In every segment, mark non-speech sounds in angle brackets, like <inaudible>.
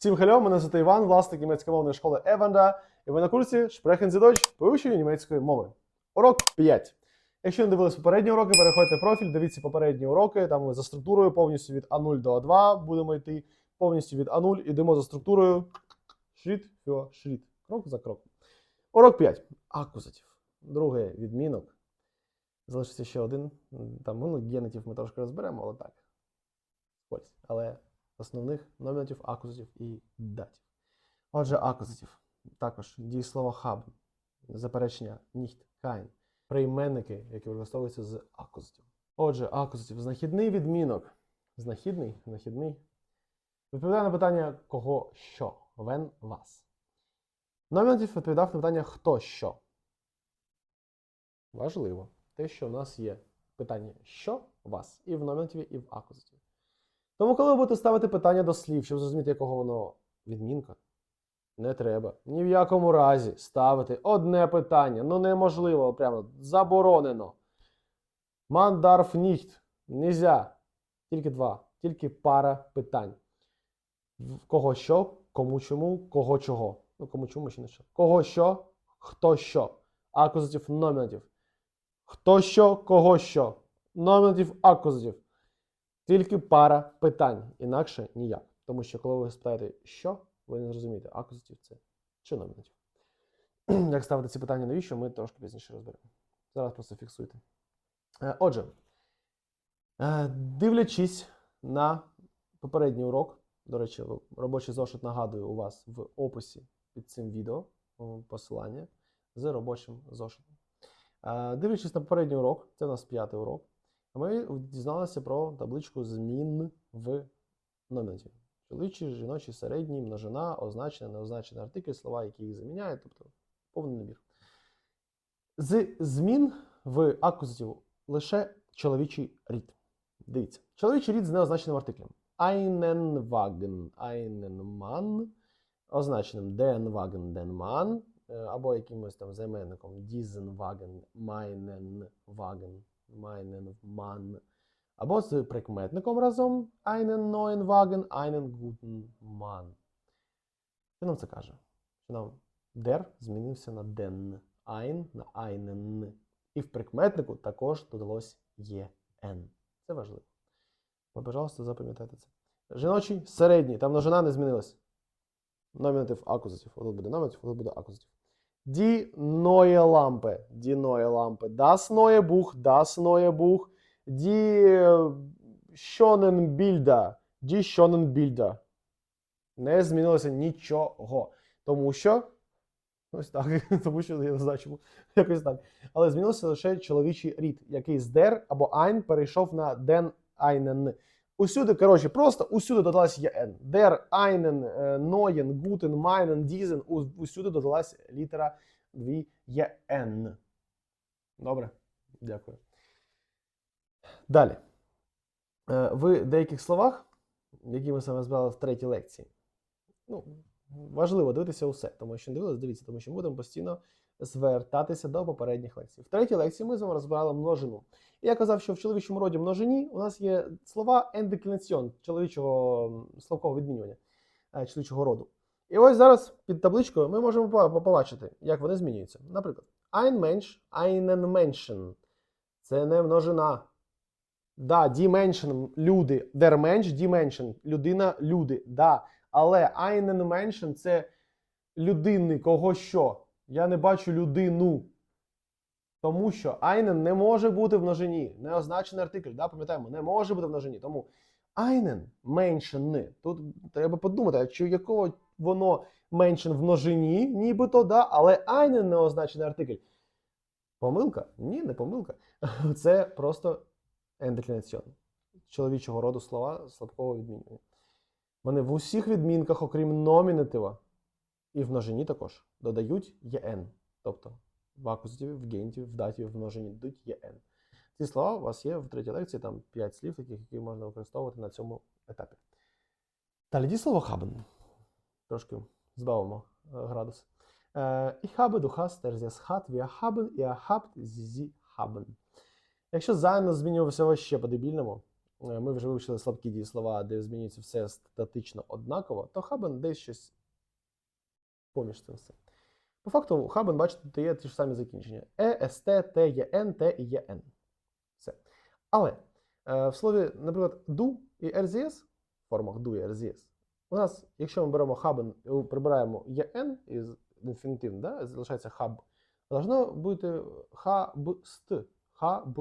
Всім хельо, мене звати Іван, власник німецькомовної школи Еванда, і ви на курсі Deutsch по німецької мови. Урок 5. Якщо не дивились попередні уроки, переходьте в профіль, дивіться попередні уроки. Там ми за структурою повністю від А0 до А2 будемо йти. Повністю від А0 ідемо за структурою Schritt für Schritt. Крок за кроком. Урок 5. Акузатив. Другий відмінок. Залишився ще один. Там ну, генетів ми трошки розберемо, але так. Ось. Але основних номінатив, акузатив і датів. Отже, акузатив. Також дієслово haben, заперечення nicht, kein, прийменники, які використовуються з акузатив. Отже, акузатив знахідний відмінок. Знахідний, знахідний. Відповідає на питання кого що, when, вас. Номінатив відповідав на питання хто що. Важливо. Те, що в нас є питання що вас і в номінативі, і в акузативі. Тому, коли ви будете ставити питання до слів, щоб зрозуміти, якого воно відмінка, не треба ні в якому разі ставити одне питання. Ну неможливо, прямо заборонено. Darf nicht. Нельзя. Тільки два. Тільки пара питань. Кого що, кому чому, кого чого. Ну, кому чому ще не що. Кого що, хто що. Акузатив, номінатив. Хто що, кого що. Номінатив, акузатив. Тільки пара питань, інакше ніяк. Тому що коли ви спитаєте, що, ви не зрозумієте, акузатив це чи номінатив. <clears throat> Як ставити ці питання, навіщо, ми трошки пізніше розберемо. Зараз просто фіксуйте. Е, Отже, е, дивлячись на попередній урок, до речі, робочий зошит нагадую у вас в описі під цим відео посилання з робочим зошитом. Е, Дивлячись на попередній урок, це у нас п'ятий урок. Ми дізналися про табличку змін в номінативі. Чоловічий, жіночий, середній, множина, означений, неозначений артикль, слова, які їх заміняють, тобто повний набір. З змін в акузативу лише чоловічий рід. Дивіться, чоловічий рід з неозначеним артиклем. Einen Mann, означеним den Mann, е, або якимось там займенником diesen Wagen, meinen Mann. Або з прикметником разом einen neuen Wagen, einen guten Mann. Що нам це каже? Що нам der змінився на den, ein на einen. І в прикметнику також додалось en. Це важливо. Пожалуйста, запам'ятайте це. Жіночий середній, там множина не змінилась. Номінатив акузатив. Отут буде номінатив, отут буде акузатив. Die neue Lampe. Die neue Lampe. Das neue Buch. Das neue Buch. Die schönen Bilder. Die schönen Bilder. Не змінилося нічого. Тому що. Ось так. <laughs> Тому що я не знаю, чому. Якось так. Але змінився лише чоловічий рід, який з der або ein перейшов на den einen. Усюди, коротше, просто усюди додалась єн. Der, einen, е, guten, meinen, diesen. У- Усюди додалась літера 2 єн. Добре? Дякую. Далі. Е, В деяких словах, які ми саме збирали в третій лекції, ну, важливо дивитися усе, тому що не дивилися, дивіться, тому що ми будемо постійно звертатися до попередніх лекцій. В третій лекції ми з вами розбирали множину. І я казав, що в чоловічому роді множині у нас є слова ендеклінаціон чоловічого словкового відмінювання е, чоловічого роду. І ось зараз під табличкою ми можемо побачити, як вони змінюються. Наприклад, ein Mensch, einen Menschen. Це не множина. Да, die Menschen – люди. Der Mensch, die Menschen – людина, люди. Да. Але einen Menschen – це людини, кого що. Я не бачу людину. Тому що einen не може бути в множині. Неозначений артикль, да, пам'ятаємо, не може бути в множині. Тому einen Menschen. Тут треба подумати, а чи якого воно Menschen в множині, нібито, да, але einen неозначений артикль. Помилка? Ні, не помилка. <laughs> Це просто ендеклінаціон. Чоловічого роду слова слабкого відмінювання. Вони в усіх відмінках, окрім номінатива, і в множині також додають єн. Тобто в акузативі, в генітиві, в датіві, в множині додають єн. Ці слова у вас є в третій лекції, там 5 слів, таких, які можна використовувати на цьому етапі. Далі дієслово haben. Трошки збавимо е, градус. Е, Ich habe, du hast, er, sie, hat, wir haben, ihr habt, sie. Якщо зайно змінювався ще по-дебільному, е, ми вже вивчили слабкі дієслова, де змінюється все статично однаково, то хабен десь щось поміж цим все. По факту, хабен, бачите, тут є ті ж самі закінчення: е, ст, т, є н, т і є н. Все. Але е, в слові, наприклад, do і RZS, в формах do і RZS, у нас, якщо ми беремо хабен прибираємо єн із інфінітив, да, залишається хаб, должно бути хабст, хабт,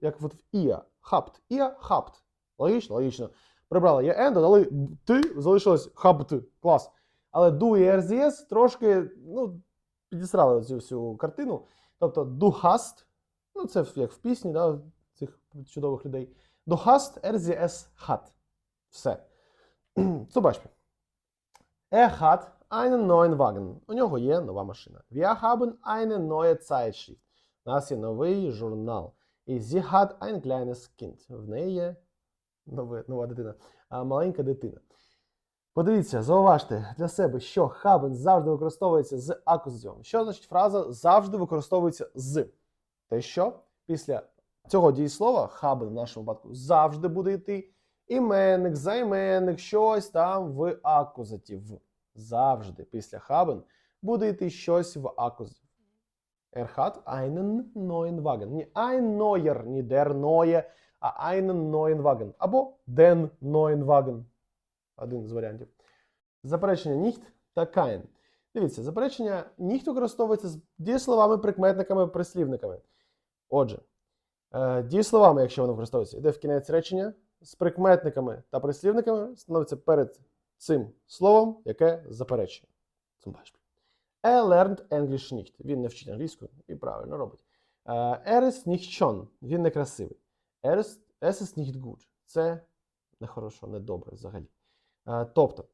як от в ія, хапт, ія, хапт. Логічно, логічно. Прибрали єн, додали ти, залишилось хабт, клас. Але do і RZS трошки, ну, підісрали цю всю картину. Тобто du hast, ну це як в пісні, да, цих чудових людей. Du hast RZS hat. Все. Zum Beispiel. Er hat einen neuen Wagen. У нього є нова машина. Wir haben eine neue Zeitschrift. У нас є новий журнал. І sie hat ein kleines Kind. В неї є нове, нова дитина, а маленька дитина. Подивіться, зауважте для себе, що haben завжди використовується з акузативом. Що значить фраза завжди використовується з? Те, що після цього дієслова haben в нашому випадку завжди буде йти іменник, займенник, щось там в акузатив. Завжди після haben буде йти щось в акузатив. Er hat einen neuen Wagen. Не ein neuer, не der neue, а einen neuen Wagen. Або den neuen Wagen. Один з варіантів. Заперечення nicht та kein. Дивіться, заперечення nicht використовується з дієсловами, прикметниками, прислівниками. Отже, е, дієсловами, якщо вони використовуються, йде в кінець речення з прикметниками та прислівниками становиться перед цим словом, яке заперечує. Er lernt English nicht. Він не вчить англійську і правильно робить. Er ist nicht schön. Він не красивий. Er ist, es ist nicht gut. Це нехорошо, недобре взагалі. Е, Тобто,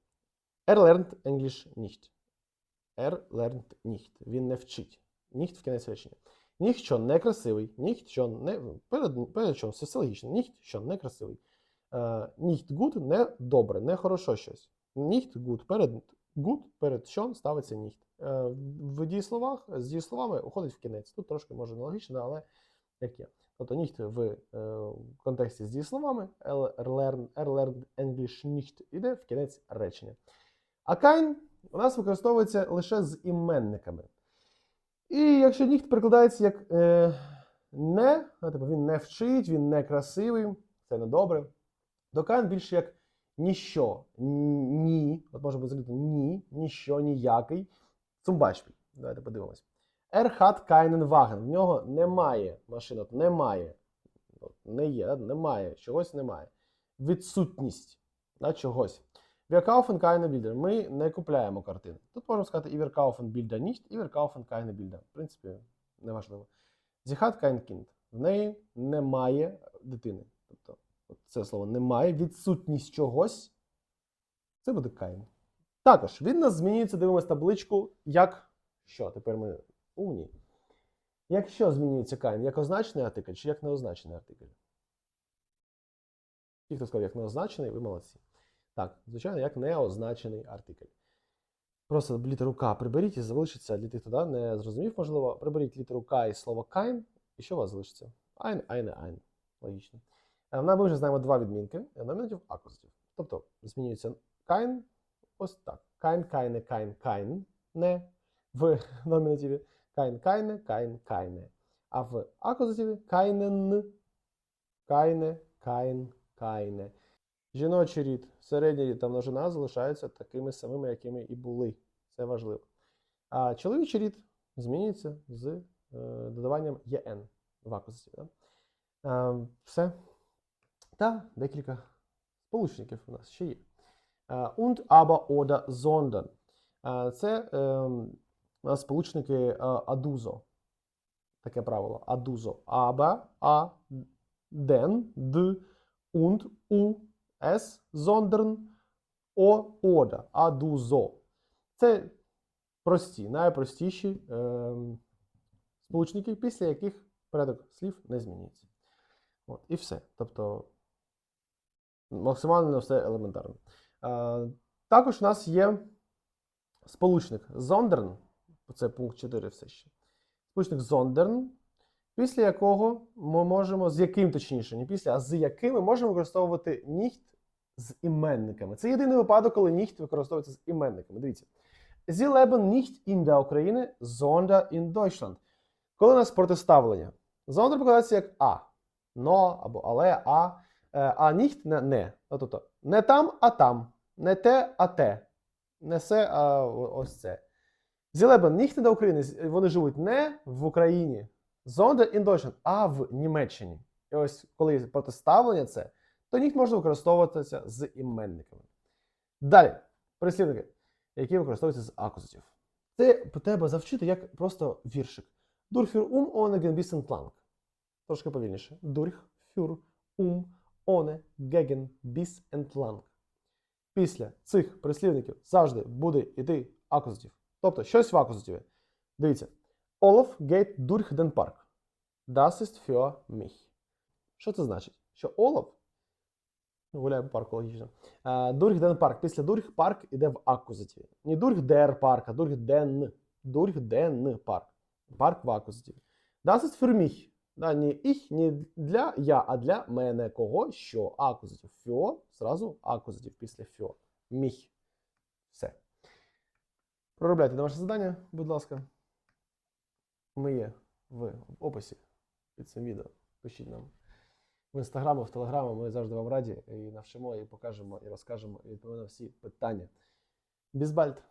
er lernt English nicht. Er lernt nicht. Він не вчить. Nicht в кінець речення. Ніхто не красивий, ніхто не перед, перед чому все ніхто не красивий. Nicht gut не добре, не хорошо щось. Nicht gut перед good, перед що ставиться nicht. Е, В дієсловах з дієсловами уходить в кінець. Тут трошки може нелогічно, але як є. Тобто nicht в е, контексті з дієсловами, er learn, er English nicht іде в кінець речення. А kein у нас використовується лише з іменниками. І якщо ніхт перекладається як е, не, ну, типу він не вчить, він не красивий, це не добре, то кайн більше як ніщо, ні, от може бути ні, ніщо, ніякий. Zum Beispiel. Давайте подивимось. Hat keinen Wagen. В нього немає машин, от немає. Не є, немає, чогось немає. Відсутність да, чогось. Wir kaufen keine. Ми не купляємо картини. Тут можемо сказати і wir kaufen Bilder nicht, і wir kaufen. В принципі, неважливо. Sie hat kein. В неї немає дитини. Тобто, це слово немає, відсутність чогось. Це буде kein. Також він нас змінюється, дивимось табличку, як що? Тепер ми умні. Якщо змінюється kein, як означений артикль чи як неозначений артикль? Ті, хто сказав, як неозначений, ви молодці. Так, звичайно, як неозначений артикль. Просто літеру К приберіть і залишиться для тих, хто да, не зрозумів, можливо, приберіть літеру К і слово kein, і що у вас залишиться? Ein, eine, ein. Логічно. Е, Ми вже знаємо два відмінки номінатив акузатив. Тобто змінюється kein ось так. Kein, keine, kein, kein, не в номінативі. Kein, keine, kein, keine. А в акузативі keinen, keine, kein, keine. Жіночий рід, середній рід та множина залишаються такими самими, якими і були. Це важливо. А чоловічий рід змінюється з е, додаванням єн в акузативі. Да? Е, все. Та декілька сполучників у нас ще є. Und, aber, oder, sondern. Це е, нас сполучники е, адузо. Таке правило. Адузо. Aber, а, den, д, und, у, es, sondern, о, oder. Адузо. Це прості, найпростіші е, сполучники, після яких порядок слів не змінюється. От, і все. Тобто максимально все елементарно. Е, також у нас є сполучник Зондерн, це пункт 4 все ще. Сполучник Зондерн, після якого ми можемо, з яким точніше, не після, а з яким ми можемо використовувати ніхт з іменниками. Це єдиний випадок, коли ніхт використовується з іменниками. Дивіться. Sie leben nicht in der Ukraine, sondern Deutschland. Коли у нас протиставлення, sondern покладається як а, но або але, а, е, а ніхт не не. Тобто не там, а там, не те, а те, не се, а ось це. Sie leben der Ukraine, вони живуть не в Україні, sondern in Deutschland, а в Німеччині. І ось коли протиставлення це, то ніхт може використовуватися з іменниками. Далі, прислівники, які використовуються з акузатів. Це треба завчити як просто віршик. Für um ohne gegen bisschen. Трошки повільніше. Für um ohne bis entlang. Після цих прислівників завжди буде йти акузатив. Тобто щось в акузативі. Дивіться. Olaf geht durch den. Das ist für mich. Що це значить? Що Олаф гуляє по парку логічно. Durch Park. Після durch парк іде в акузативі. Не durch der Park, а durch den. Durch den Park. Парк в акузативі. Das ist für mich. Да, не ich, не для я, а для мене. Кого? Що? Акузатив. Für, зразу акузатив після für. Mich. Все. Проробляйте домашнє завдання, будь ласка. Ми є в описі під цим відео. Пишіть нам в інстаграму, в телеграму. Ми завжди вам раді і навчимо, і покажемо, і розкажемо, і відповімо на всі питання. Бізбальт!